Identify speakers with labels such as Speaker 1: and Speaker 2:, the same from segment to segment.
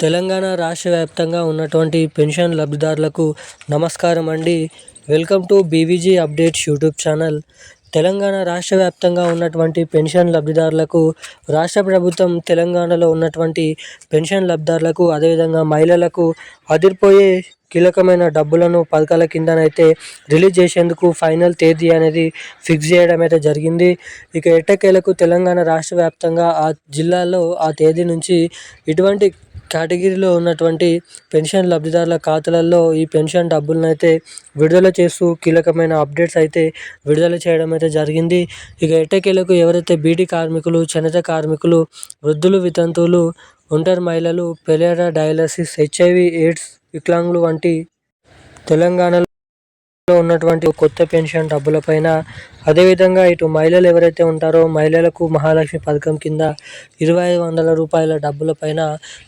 Speaker 1: తెలంగాణ రాష్ట్ర వ్యాప్తంగా ఉన్నటువంటి పెన్షన్ లబ్ధిదారులకు నమస్కారం అండి. Welcome to BVG updates YouTube channel. Telangana రాష్ట్ర వ్యాప్తంగా ఉన్నటువంటి పెన్షన్ లబ్ధిదారులకు రాష్ట్ర ప్రభుత్వం తెలంగాణలో ఉన్నటువంటి పెన్షన్ లబ్ధిదారులకు అదేవిధంగా మహిళలకు అదిరిపోయే కీలకమైన డబ్బులను పథకాల కిందనైతే రిలీజ్ చేసేందుకు ఫైనల్ తేదీ అనేది ఫిక్స్ చేయడం అయితే జరిగింది. ఇక ఎట్టకేలకు తెలంగాణ రాష్ట్ర వ్యాప్తంగా ఆ జిల్లాలో ఆ తేదీ నుంచి ఇటువంటి కేటగిరీలో ఉన్నటువంటి పెన్షన్ లబ్ధిదారుల ఖాతాలలో ఈ పెన్షన్ డబ్బులను అయితే విడుదల చేస్తూ కీలకమైన అప్డేట్స్ అయితే విడుదల చేయడం అయితే జరిగింది. ఇక ఎట్టకేలకు ఎవరైతే బీడీ కార్మికులు చేనేత కార్మికులు వృద్ధులు వితంతువులు ఒంటరి మహిళలు పెలేరా డయాలసిస్ హెచ్ఐవి ఎయిడ్స్ వికలాంగులు వంటి తెలంగాణలో ఉన్నటువంటి కొత్త పెన్షన్ డబ్బులపైన అదేవిధంగా ఇటు మహిళలు ఎవరైతే ఉంటారో మహిళలకు మహాలక్ష్మి పథకం కింద ఇరవై ఐదు వందల రూపాయల డబ్బులపైన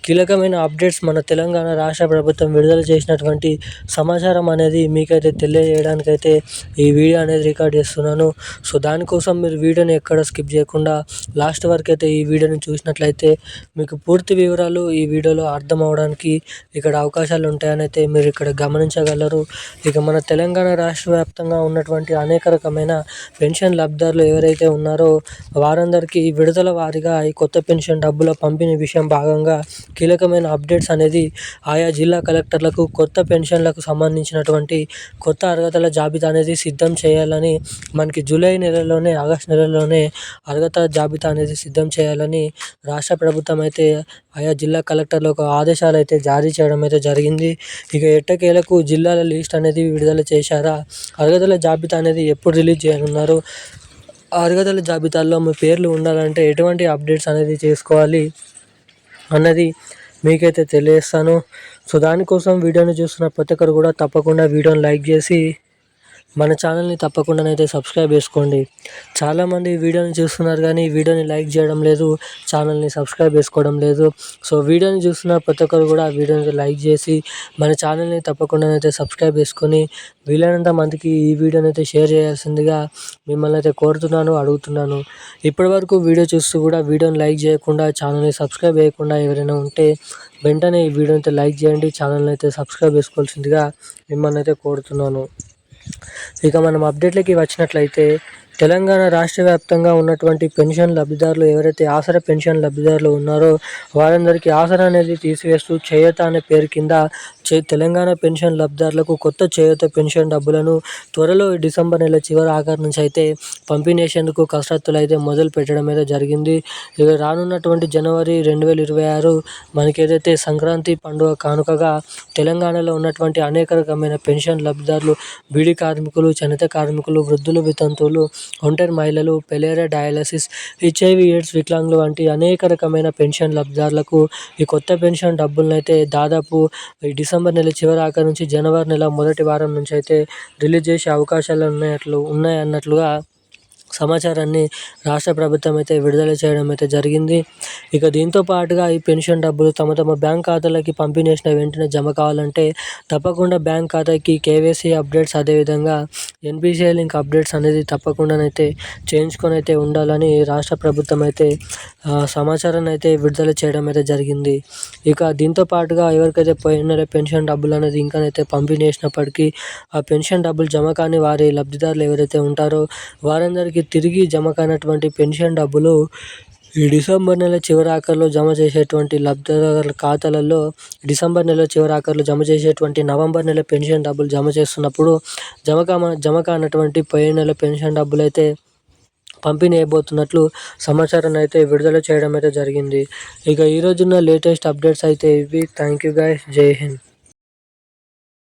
Speaker 1: కీలకమైన అప్డేట్స్ మన తెలంగాణ రాష్ట్ర ప్రభుత్వం విడుదల చేసినటువంటి సమాచారం అనేది మీకైతే తెలియజేయడానికైతే ఈ వీడియో అనేది రికార్డ్ చేస్తున్నాను. సో దానికోసం మీరు వీడియోని ఎక్కడ స్కిప్ చేయకుండా లాస్ట్ వరకు అయితే ఈ వీడియోని చూసినట్లయితే మీకు పూర్తి వివరాలు ఈ వీడియోలో అర్థం అవడానికి ఇక్కడ అవకాశాలు ఉంటాయని అయితే మీరు ఇక్కడ గమనించగలరు. ఇక మన తెలంగాణ రాష్ట్ర వ్యాప్తంగా ఉన్నటువంటి అనేక రకమైన పెన్షన్ లబ్ధిదారులు ఎవరైతే ఉన్నారో వారందరికీ విడుదల వారీగా ఈ కొత్త పెన్షన్ డబ్బుల పంపిణీ విషయం భాగంగా కీలకమైన అప్డేట్స్ అనేది ఆయా జిల్లా కలెక్టర్లకు కొత్త పెన్షన్లకు సంబంధించినటువంటి కొత్త అర్హతల జాబితా అనేది సిద్ధం చేయాలని మనకి జూలై నెలలోనే ఆగస్ట్ నెలలోనే అర్హత జాబితా అనేది సిద్ధం చేయాలని రాష్ట్ర ప్రభుత్వం అయితే ఆయా జిల్లా కలెక్టర్లకు ఆదేశాలు అయితే జారీ చేయడం అయితే జరిగింది. ఇక ఎట్టకేలకు జిల్లాల లిస్ట్ అనేది విడుదల చేశారా? అర్హతల జాబితా అనేది ఎప్పుడు రిలీజ్ చేయనున్నారు? అర్హతల జాబితాలో మీ పేర్లు ఉండాలంటే ఎటువంటి అప్డేట్స్ అనేది చేసుకోవాలి అన్నది మీకైతే తెలియజేస్తాను. సో దానికోసం వీడియోని చూస్తున్న ప్రతి ఒక్కరు కూడా తప్పకుండా వీడియోని లైక్ చేసి మన ఛానల్ని తప్పకుండానైతే సబ్స్క్రైబ్ చేసుకోండి. చాలామంది వీడియోని చూస్తున్నారు కానీ వీడియోని లైక్ చేయడం లేదు ఛానల్ని సబ్స్క్రైబ్ చేసుకోవడం లేదు. సో వీడియోని చూస్తున్న ప్రతి ఒక్కరు కూడా వీడియోని లైక్ చేసి మన ఛానల్ని తప్పకుండానైతే సబ్స్క్రైబ్ చేసుకొని వీలైనంత మందికి ఈ వీడియోని అయితే షేర్ చేయాల్సిందిగా మిమ్మల్ని అయితే కోరుతున్నాను అడుగుతున్నాను. ఇప్పటివరకు వీడియో చూస్తూ కూడా వీడియోని లైక్ చేయకుండా ఛానల్ని సబ్స్క్రైబ్ చేయకుండా ఎవరైనా ఉంటే వెంటనే ఈ వీడియోని అయితే లైక్ చేయండి ఛానల్ని అయితే సబ్స్క్రైబ్ చేసుకోవాల్సిందిగా మిమ్మల్ని అయితే కోరుతున్నాను. ఇక మనం అప్డేట్లకి వచ్చినట్లయితే తెలంగాణ రాష్ట్ర వ్యాప్తంగా ఉన్నటువంటి పెన్షన్ లబ్ధిదారులు ఎవరైతే ఆసరా పెన్షన్ లబ్ధిదారులు ఉన్నారో వారందరికీ ఆసరా అనేది తీసివేస్తూ చేయత అనే పేరు కింద తెలంగాణ పెన్షన్ లబ్ధిదారులకు కొత్త చేయూత పెన్షన్ డబ్బులను త్వరలో డిసెంబర్ నెల చివరి ఆఖరి నుంచి అయితే పంపిణీసేందుకు కసరత్తులు అయితే మొదలు పెట్టడం అయితే జరిగింది. ఇక రానున్నటువంటి జనవరి రెండు వేల ఇరవై ఆరు మనకి ఏదైతే సంక్రాంతి పండుగ కానుకగా తెలంగాణలో ఉన్నటువంటి అనేక రకమైన పెన్షన్ లబ్ధిదారులు బీడీ కార్మికులు చేనేత కార్మికులు వృద్ధులు వితంతువులు ఒంటరి మహిళలు పెలేరా డయాలసిస్ హెచ్ఐవి ఎయిడ్స్ వికలాంగులు వంటి అనేక రకమైన పెన్షన్ లబ్ధిదారులకు ఈ కొత్త పెన్షన్ డబ్బులను అయితే దాదాపు ఈ డిసెంబర్ నెల చివరి ఆఖరి నుంచి జనవరి నెల మొదటి వారం నుంచి అయితే రిలీజ్ చేసే అవకాశాలు ఉన్నట్లు ఉన్నాయన్నట్లుగా సమాచారాన్ని రాష్ట్ర ప్రభుత్వం అయితే విడుదల చేయడం అయితే జరిగింది. ఇక దీంతో పాటుగా ఈ పెన్షన్ డబ్బులు తమ తమ బ్యాంక్ ఖాతాలకి పంపిణీ చేసిన వెంటనే జమ కావాలంటే తప్పకుండా బ్యాంక్ ఖాతాకి కేవైసీ అప్డేట్స్ అదేవిధంగా ఎన్పిసిఐ లింక్ అప్డేట్స్ అనేది తప్పకుండానైతే చేయించుకొని అయితే ఉండాలని రాష్ట్ర ప్రభుత్వం అయితే సమాచారాన్ని అయితే విడుదల చేయడం అయితే జరిగింది. ఇక దీంతో పాటుగా ఎవరికైతే పోయిన పెన్షన్ డబ్బులు అనేది ఇంకానైతే పంపిణీ చేసినప్పటికీ ఆ పెన్షన్ డబ్బులు జమ కాని వారి లబ్ధిదారులు ఎవరైతే ఉంటారో వారందరికీ తిరిగి జమ కానటువంటి పెన్షన్ డబ్బులు ఈ డిసెంబర్ నెల చివరాఖరులో జమ చేసేటువంటి లబ్ధిదారుల ఖాతాలలో డిసెంబర్ నెల చివరాఖరులో జమ చేసేటువంటి నవంబర్ నెల పెన్షన్ డబ్బులు జమ చేస్తున్నప్పుడు జమ కా జమ కానటువంటి పై నెల పెన్షన్ డబ్బులు అయితే పంపిణీ అయిపోతున్నట్లు సమాచారాన్ని అయితే విడుదల చేయడం అయితే జరిగింది. ఇక ఈరోజున్న లేటెస్ట్ అప్డేట్స్ అయితే ఇవి. Thank you guys. జై హింద్.